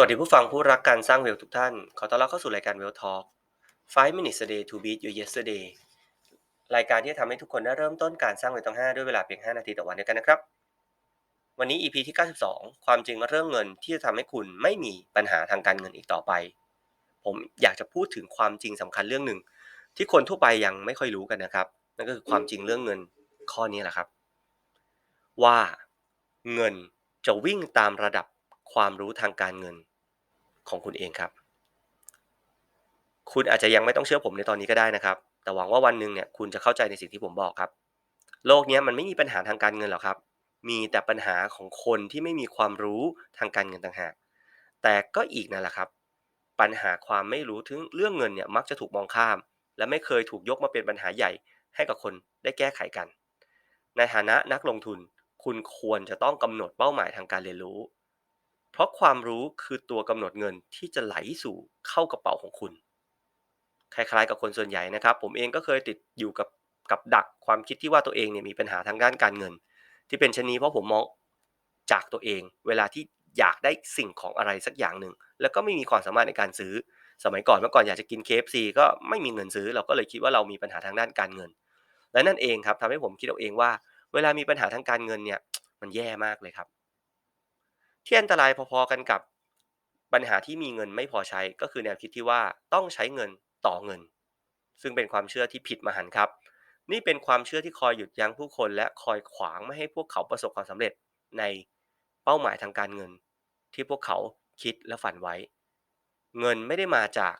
สวัสดีผู้ฟังผู้รักการสร้างเวลทุกท่าน ขอต้อนรับเข้าสู่รายการ Well Talk 5 minutes a day to beat your yesterday รายการที่จะทำให้ทุกคนได้เริ่มต้นการสร้างเวลตั้ง5 ด้วยเวลาเพียง 5 นาทีต่อวันด้วยกันนะครับ วันนี้ EP ที่ 92 ความจริงเรื่องเงินที่จะทำให้คุณไม่มีปัญหาทางการเงินอีกต่อไป ผมอยากจะพูดถึงความจริงสำคัญเรื่องหนึ่ง ที่คนทั่วไปยังไม่ค่อยรู้กันนะครับ นั่นก็คือความจริงเรื่องเงินข้อนี้แหละครับ ว่าเงินจะวิ่งตามระดับความรู้ทางการเงิน ของคุณเองครับ คุณอาจจะยังไม่ต้องเชื่อผมในตอนนี้ก็ได้นะครับ แต่หวังว่าวันหนึ่งเนี่ยคุณจะเข้าใจในสิ่งที่ผมบอกครับ โลกนี้มันไม่มีปัญหาทางการเงินหรอกครับ มีแต่ปัญหาของคนที่ไม่มีความรู้ทางการเงินต่างหาก แต่ก็อีกนั่นแหละครับ ปัญหาความไม่รู้ถึงเรื่องเงินเนี่ยมักจะถูกมองข้าม และไม่เคยถูกยกมาเป็นปัญหาใหญ่ให้กับคนได้แก้ไขกัน ในฐานะนักลงทุน คุณควรจะต้องกำหนดเป้าหมายทางการเรียนรู้ ราะความรู้คือตัวกำหนดเงินที่จะไหลสู่เข้ากระเป๋าของคุณ คล้ายๆ กับคนส่วนใหญ่นะครับ ผมเองก็เคยติดอยู่กับกับดักความคิดที่ว่าตัวเองเนี่ยมีปัญหาทางด้านการเงิน ที่เป็นชนีเพราะผมมองจากตัวเอง เวลาที่อยากได้สิ่งของอะไรสักอย่างหนึ่งแล้วก็ไม่มีความสามารถในการซื้อ สมัยก่อนเมื่อก่อนอยากจะกิน KFC ก็ไม่มีเงินซื้อ เราก็เลยคิดว่าเรามีปัญหาทางด้านการเงิน และนั่นเองครับทำให้ผมคิดเอาเองว่า เวลามีปัญหาทางการเงินเนี่ยมันแย่มากเลยครับ ที่อันตรายพอๆกันกับปัญหาที่มีเงินไม่พอใช้ก็คือแนวคิดที่ว่าต้องใช้เงินต่อเงิน ซึ่งเป็นความเชื่อที่ผิดมหันต์ครับ นี่เป็นความเชื่อที่คอยหยุดยั้งผู้คนและคอยขวางไม่ให้พวกเขาประสบความสำเร็จในเป้าหมายทางการเงิน ที่พวกเขาคิดและฝันไว้ เงินไม่ได้มาจาก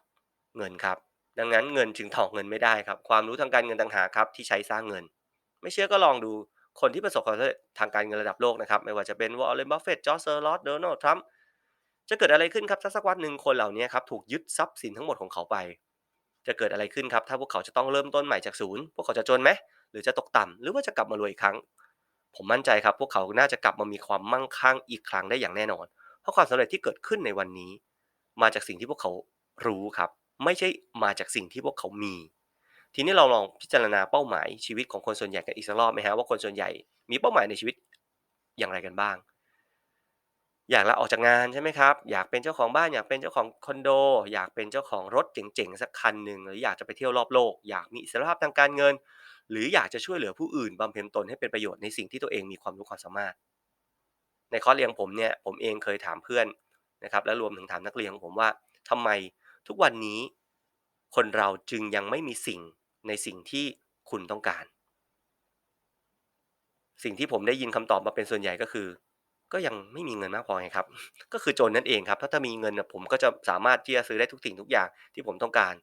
เงินครับ ดังนั้นเงินจึงถอกเงินไม่ได้ครับ ความรู้ทางการเงินต่างหากครับที่ใช้สร้างเงิน ไม่เชื่อก็ลองดู คนที่ประสบความสำเร็จทางการเงินระดับโลกนะครับ ไม่ว่าจะเป็นวอลเลนบัฟเฟตต์จอร์จเซอร์ลอตโดนัลด์ทรัมป์จะเกิดอะไรขึ้นครับถ้าสักวันหนึ่งคนเหล่านี้ครับถูกยึดทรัพย์สินทั้งหมดของเขาไป จะเกิดอะไรขึ้นครับ ถ้าพวกเขาจะต้องเริ่มต้นใหม่จากศูนย์พวกเขาจะจนไหมหรือจะตกต่ำหรือว่าจะกลับมารวยอีกครั้ง ผมมั่นใจครับ พวกเขาน่าจะกลับมามีความมั่งคั่งอีกครั้งได้อย่างแน่นอน เพราะความสำเร็จที่เกิดขึ้นในวันนี้ มาจากสิ่งที่พวกเขารู้ครับ ไม่ใช่มาจากสิ่งที่พวกเขามี ทีนี้เราลองพิจารณาเป้าหมายชีวิตของคนส่วนใหญ่กันอีกสักรอบไหมฮะว่าคนส่วนใหญ่มีเป้าหมายในชีวิตอย่างไรกันบ้าง อยากลาออกจากงานใช่ไหมครับ อยากเป็นเจ้าของบ้านอยากเป็นเจ้าของคอนโด อยากเป็นเจ้าของรถเจ๋งๆสักคันหนึ่งหรืออยากจะไปเที่ยวรอบโลก อยากมีอิสรภาพทางการเงิน หรืออยากจะช่วยเหลือผู้อื่นบำเพ็ญตนให้เป็นประโยชน์ในสิ่งที่ตัวเองมีความรู้ความสามารถ ในคอร์สเรียนผมเนี่ยผมเองเคยถามเพื่อนนะครับและรวมถึงถามนักเรียนของผมว่าทำไมทุกวันนี้คนเราจึงยังไม่มีสิ่ง ในสิ่งที่คุณต้องการ สิ่งที่ผมได้ยินคำตอบมาเป็นส่วนใหญ่ก็คือ ก็ยังไม่มีเงินมากพอไงครับ ก็คือจนนั่นเองครับ ถ้าถ้ามีเงินผมก็จะสามารถที่จะซื้อได้ทุกสิ่งทุกอย่างที่ผมต้องการ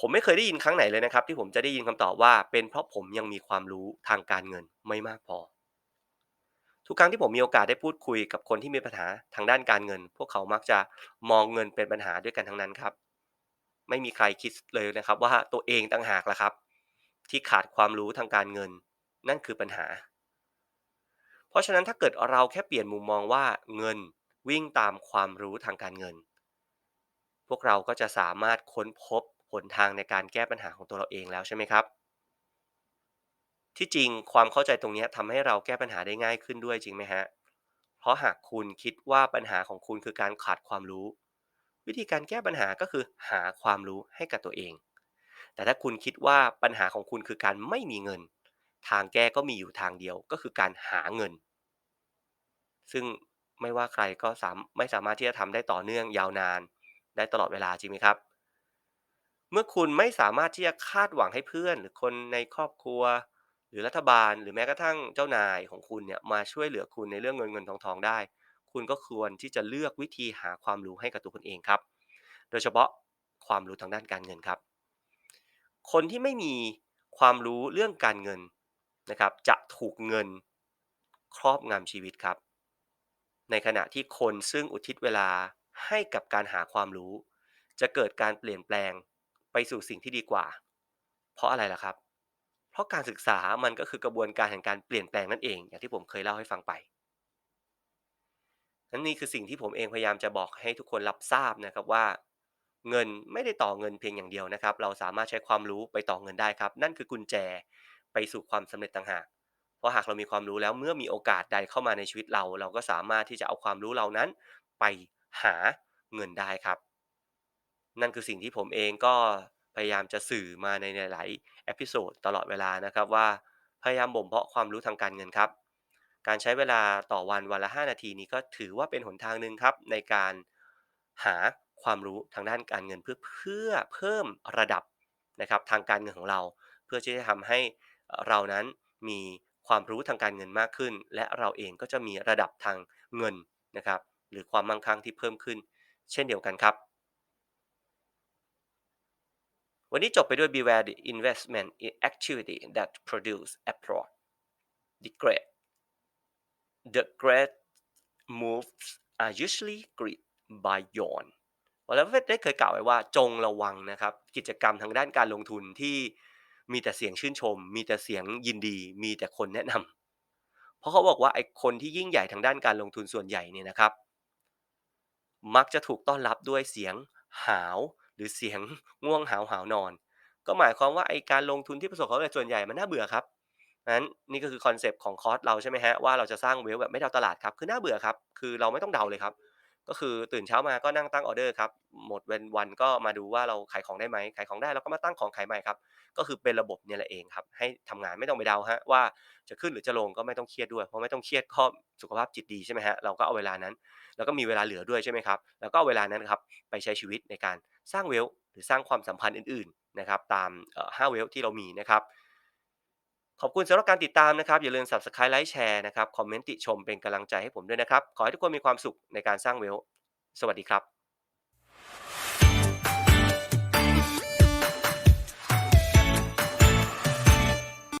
ผมไม่เคยได้ยินครั้งไหนเลยนะครับ ที่ผมจะได้ยินคำตอบว่า เป็นเพราะผมยังมีความรู้ทางการเงินไม่มากพอ ทุกครั้งที่ผมมีโอกาสได้พูดคุยกับคนที่มีปัญหาทางด้านการเงิน พวกเขามักจะมองเงินเป็นปัญหาด้วยกันทั้งนั้นครับ ไม่มีใครคิดเลยนะครับ ว่าตัวเองต่างหากละครับ ที่ขาดความรู้ทางการเงิน นั่นคือปัญหา เพราะฉะนั้นถ้าเกิดเราแค่เปลี่ยนมุมมองว่าเงินวิ่งตามความรู้ทางการเงิน พวกเราก็จะสามารถค้นพบหนทางในการแก้ปัญหาของตัวเราเองแล้วใช่ไหมครับ ที่จริงความเข้าใจตรงนี้ทำให้เราแก้ปัญหาได้ง่ายขึ้นด้วยจริงไหมฮะเพราะหากคุณคิดว่าปัญหาของคุณคือการขาดความรู้ วิธีการแก้ปัญหาก็คือหาความรู้ให้กับตัวเอง แต่ถ้าคุณคิดว่าปัญหาของคุณคือการไม่มีเงิน ทางแก้ก็มีอยู่ทางเดียวก็คือการหาเงิน ซึ่งไม่ว่าใครก็สามไม่สามารถที่จะทำได้ต่อเนื่องยาวนาน ได้ตลอดเวลาจริงไหมครับ เมื่อคุณไม่สามารถที่จะคาดหวังให้เพื่อน หรือคนในครอบครัว หรือรัฐบาล หรือแม้กระทั่งเจ้านายของคุณเนี่ยมาช่วยเหลือคุณในเรื่องเงินเงินทองทองได้ คุณก็ควรที่จะเลือกวิธีหาความรู้ให้กับตัวคุณเองครับ โดยเฉพาะความรู้ทางด้านการเงินครับ คนที่ไม่มีความรู้เรื่องการเงินนะครับ จะถูกเงินครอบงำชีวิตครับ ในขณะที่คนซึ่งอุทิศเวลาให้กับการหาความรู้ จะเกิดการเปลี่ยนแปลงไปสู่สิ่งที่ดีกว่า เพราะอะไรล่ะครับ เพราะการศึกษามันก็คือกระบวนการแห่งการเปลี่ยนแปลงนั่นเอง อย่างที่ผมเคยเล่าให้ฟังไป นั่นนี่คือสิ่งที่ผมเองพยายามจะบอกให้ทุกคนรับทราบนะครับว่า เงินไม่ได้ต่อเงินเพียงอย่างเดียวนะครับ เราสามารถใช้ความรู้ไปต่อเงินได้ครับ นั่นคือกุญแจไปสู่ความสำเร็จต่างหากเพราะหากเรามีความรู้แล้วเมื่อมีโอกาสใดเข้ามาในชีวิตเรา เราก็สามารถที่จะเอาความรู้เหล่านั้น ไปหาเงินได้ครับ นั่นคือสิ่งที่ผมเองก็พยายามจะสื่อมาในหลายๆเอพิโซดตลอดเวลานะครับว่าพยายามบ่มเพาะความรู้ทางการเงินครับ การใช้เวลาต่อวันวันละ 5 นาทีนี้ก็ถือว่าเป็นหนทางหนึ่งครับในการหาความรู้ทางด้านการเงินเพื่อเพื่อเพิ่มระดับนะครับทางการเงินของเรา เพื่อที่จะทำให้เรานั้นมีความรู้ทางการเงินมากขึ้น และเราเองก็จะมีระดับทางเงินนะครับ หรือความมั่งคั่งที่เพิ่มขึ้น เช่นเดียวกันครับ วันนี้จบไปด้วย beware the investment activity that produce abroad the great the great moves are usually greet by yawn วอร์เรนบัฟเฟตได้เคยกล่าวไว้ว่าจงระวังนะครับ กิจกรรมทางด้านการลงทุนที่มีแต่เสียงชื่นชม มีแต่เสียงยินดี มีแต่คนแนะนำเพราะเขาบอกว่าไอ้คนที่ยิ่งใหญ่ทางด้านการลงทุนส่วนใหญ่เนี่ยนะครับ มักจะถูกต้อนรับด้วยเสียงหาวหรือเสียงง่วงหาวหาวนอน ก็หมายความว่าไอการลงทุนที่ประสบความสำเร็จส่วนใหญ่มันน่าเบื่อครับ นั้นนี่ก็คือคอนเซปต์ของคอร์สเราใช่ไหมฮะว่าเราจะสร้างเวลแบบไม่เดาตลาดครับคือน่าเบื่อครับคือเราไม่ต้องเดาเลยครับ ก็คือตื่นเช้ามาก็นั่งตั้งออเดอร์ครับหมดเวนวันก็มาดูว่าเราขายของได้ไหมขายของได้เราก็มาตั้งของขายใหม่ครับก็คือเป็นระบบเนี่ยแหละเองครับให้ทำงานไม่ต้องไปเดาฮะว่าจะขึ้นหรือจะลงก็ไม่ต้องเครียดด้วยเพราะไม่ต้องเครียดก็สุขภาพจิตดีใช่ไหมฮะเราก็เอาเวลานั้น แล้วก็มีเวลาเหลือด้วยใช่ไหมครับแล้วก็เอาเวลานั้นครับไปใช้ชีวิตในการสร้างเวลหรือสร้างความสัมพันธ์อื่นๆนะครับตามเอ่อ5เวลที่เรามีนะครับ ขอบคุณสำหรับการติดตามนะครับ อย่าลืม Subscribe ไลค์แชร์นะครับ คอมเมนต์ติชมเป็นกำลังใจให้ผมด้วยนะครับ ขอให้ทุกคนมีความสุขในการสร้างเวล สวัสดีครับ